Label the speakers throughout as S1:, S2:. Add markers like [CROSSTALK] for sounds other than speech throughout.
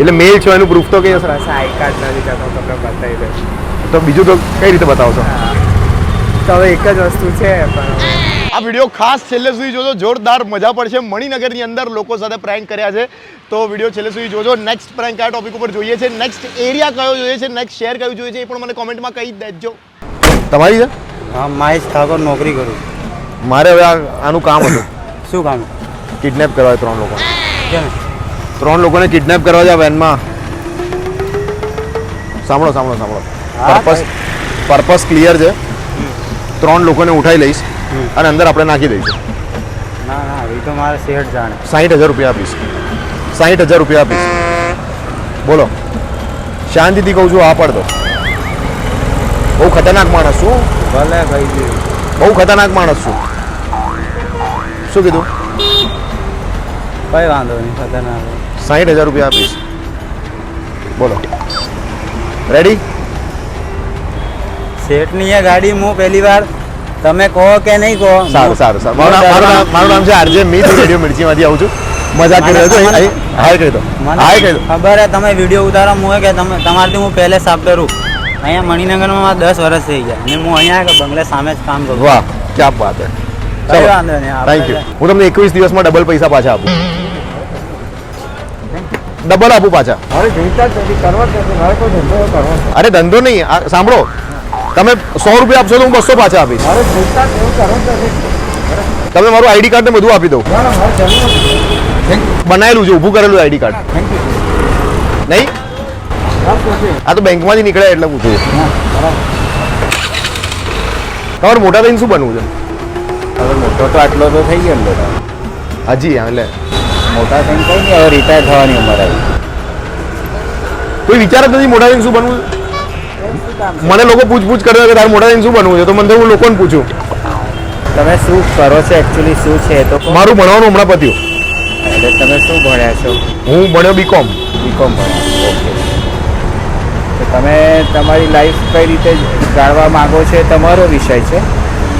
S1: એટલે મેલ છો એનું પ્રૂફ તો કઈ સર
S2: બસ આઈ કાર્ડ નથી જતો તમને બતાવી દઈશ.
S1: તો બીજું તો કઈ રીતે બતાવશો?
S2: તો હવે એક જ વસ્તુ છે પણ
S1: આ વીડિયો ખાસ છેલ્લે સુધી જોજો જોરદાર મજા પડશે. મણિનગરની અંદર લોકો સાથે પ્રેન્ક કર્યા છે. તો વીડિયો છેલ્લે સુધી જોજો. નેક્સ્ટ પ્રેન્ક કયા ટોપિક ઉપર જોઈએ છે. નેક્સ્ટ એરિયા કયો જોઈએ છે? નેક્સ્ટ શહેર કયું જોઈએ છે? એ પણ મને કોમેન્ટમાં કહી દેજો. તમારી છે?
S3: હા મહેશ ઠાકોર નોકરી કરું.
S1: મારે હવે આનું કામ હતું.
S3: શું કામ?
S1: કિડનેપ કરવા ત્રણ લોકો.
S3: કેમ?
S1: ત્રણ લોકોને કિડનેપ કરવા છે આ વેનમાં સાંભળો સાંભળો સાંભળો. પર્પસ પર્પસ ક્લિયર છે. ત્રણ લોકોને ઉઠાઈ લઈશ અને અંદર આપણે નાખી દઈશું.
S3: ના ના એ તો મારે શેઠ જાણે.
S1: સાહીઠ હજાર રૂપિયા આપીશ. સાહીઠ હજાર રૂપિયા આપીશ. બોલો. શાંતિથી કહું છું આ પડતો બહુ ખતરનાક માણસ છું.
S3: ભલે ભાઈ
S1: બહુ ખતરનાક માણસ છું. શું કીધું?
S3: કઈ વાંધો નહીં ખતરનાક.
S1: સાહીઠ હજાર રૂપિયા આપીશ. બોલો. રેડી
S3: શેઠની આ ગાડી હું પહેલી વાર તમે કહો કે નહીં કહો?
S1: સારું સારું સારું. મારું નામ મારું નામ મારું નામ છે આરજે મિત [LAUGHS] રેડિયો મિર્ચીમાંથી આવું છું. મજા કરી રહ્યો છું. હાય કહી દો. હાય કહી દો.
S3: ખબર હે તમે વીડિયો ઉતારો હું કે તમે તમારથી હું પહેલે સાફ કરું. અહીંયા મણિનગરમાં મારા દસ વર્ષ થઈ ગયા. અને હું અહીંયા બંગલે સામે જ કામ કરું.
S1: વાહ ક્યાં વાત હે. થેન્ક યુ હું તમને એકવીસ દિવસમાં ડબલ પૈસા પાછા આપું. ધંધો આપું પાછા. અરે ધંધો નહીં સાંભળો. તમે સો રૂપિયા આપશો તો હું બસો પાછા આપીશ. તમે મારું આઈડી કાર્ડ ને બધું આપી દઉં બનાવેલું છે ઊભું કરેલું આઈડી કાર્ડ. નહીં? આ તો બેંકમાંથી નીકળ્યા એટલે પૂછું. તમારે મોટા થઈને શું બનવું છે?
S2: મોટો તો આટલો તો થઈ ગયો
S1: હજી એટલે
S2: મોટા થઈને કઈ નહીં હવે રિટાયર થવાની ઉંમર આવી.
S1: કોઈ વિચાર જ નથી મોટા થઈને શું બનવું? મને લોકો પૂછપૂછ કરે કે તારે મોટા થઈને શું બનવું છે તો મને હું લોકોને પૂછું.
S2: તમે શું કરો છો એકચ્યુઅલી શું છે તો.
S1: મારું ભણવાનું હમણાં પત્યું.
S2: એટલે તમે શું ભણ્યા છો?
S1: હું ભણ્યો બીકોમ
S2: બીકોમ ભણ્યો ઓકે. તો તમે તમારી લાઈફ કઈ રીતે જાણવા માંગો છો તમારો વિષય છે.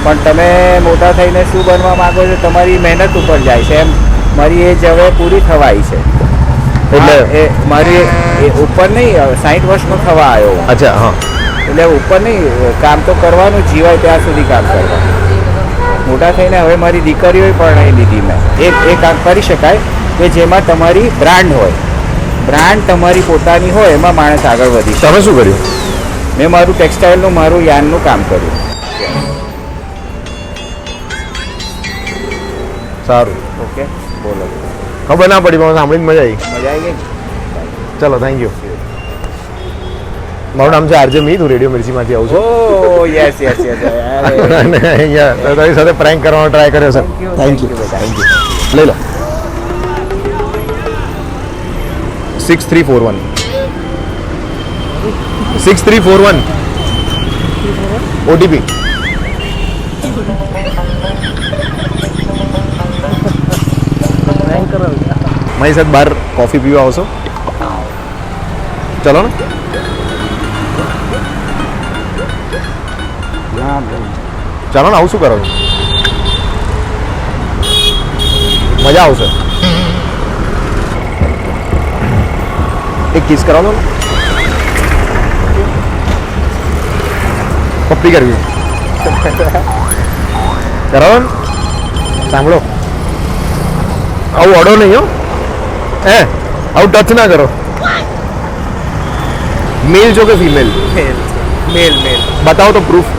S2: પણ તમે મોટા થઈને શું બનવા માંગો છો તમારી મહેનત ઉપર જાય છે એમ મારી એજ હવે પૂરી થવાઈ છે.
S1: એટલે
S2: એ મારી એ ઉપર નહીં સાઠ વર્ષનો થવા આવ્યો
S1: અચ્છા હા.
S2: એટલે ઉપર નહીં કામ તો કરવાનું જીવાય ત્યાં સુધી કામ કરવાનું. મોટા થઈને હવે મારી દીકરીઓએ પરણાવી લીધી મેં. એ એ કામ કરી શકાય કે જેમાં તમારી બ્રાન્ડ હોય. બ્રાન્ડ તમારી પોતાની હોય એમાં માણસ આગળ વધી
S1: તમે શું કર્યું?
S2: મેં મારું ટેક્સટાઇલનું મારું યાનનું કામ કર્યું.
S1: સારું.
S2: ઓકે. બોલો.
S1: ખબર ના પડી પણ સાંભળીને મજા આવી.
S2: મજા આવી ગઈ
S1: ચલો થેન્ક યુ મારું નામ છે આરજે મિત હું રેડિયો મિર્ચીમાંથી આવું છું.
S2: ઓ યસ યસ યસ
S1: અને અહીંયા તારી સાથે પ્રેન્ક કરવાનો ટ્રાય કર્યો છે.
S2: થેન્ક યુ બેટા
S1: લઈ લો. Six three four one six three four one OTP મારી સાથે બહાર કોફી પીવા આવશો? ચલો ને. ચાલો ને, આવું શું કરો મજા આવશે. એક કિસ કરાવો ને. પપ્પી કરવી. કરાવો ને. સાંભળો. આવું અડો નહીં હો. હે આવું ટચ ના કરો. મેલ છો કે ફિમેલ
S2: મેલ મેલ મેલ
S1: બતાવો તો પ્રૂફ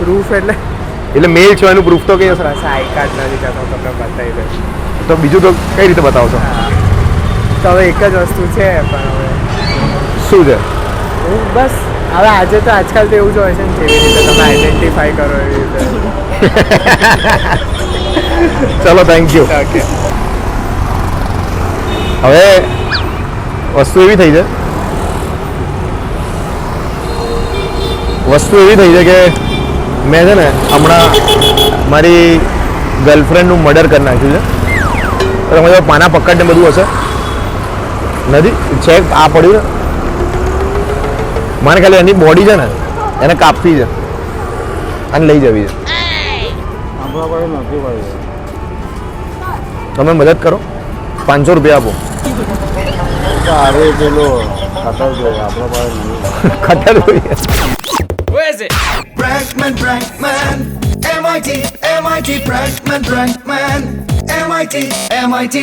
S2: પ્રૂફ એટલે
S1: એટલે મેલ છો એનું પ્રૂફ તો કે
S2: બસ આઈ કાર્ડ નથી જતો તમને બતાવી દે
S1: તો બીજું તો કઈ રીતે બતાવો છો?
S2: તો હવે એક જ વસ્તુ છે પણ હવે
S1: શું છે?
S2: હું બસ હવે આજે તો આજકાલ તો એવું જ હોય છે ને જેવી રીતે તમે આઈડેન્ટિફાઈ કરો એવી રીતે. [LAUGHS]
S1: ચલો થેન્ક યુ હવે વસ્તુ એવી થઈ છે. વસ્તુ એવી થઈ છે કે મેં છે ને હમણાં મારી ગર્લફ્રેન્ડનું મર્ડર કરી નાખ્યું છે. તો તમે જો પાના પકડ ને બધું હશે. નથી છે આ પડ્યું ને મારે ખાલી એની બોડી છે ને એને કાપવી છે. અને લઈ જવી છે. તમે મદદ કરો પાંચસો રૂપિયા આપો
S4: તો પેલો ખતર જોઈએ આપણો પાસે
S1: ખતર જોઈએ
S5: Prankman, Prankman, MIT, MIT, Prankman, Prankman, MIT, MIT.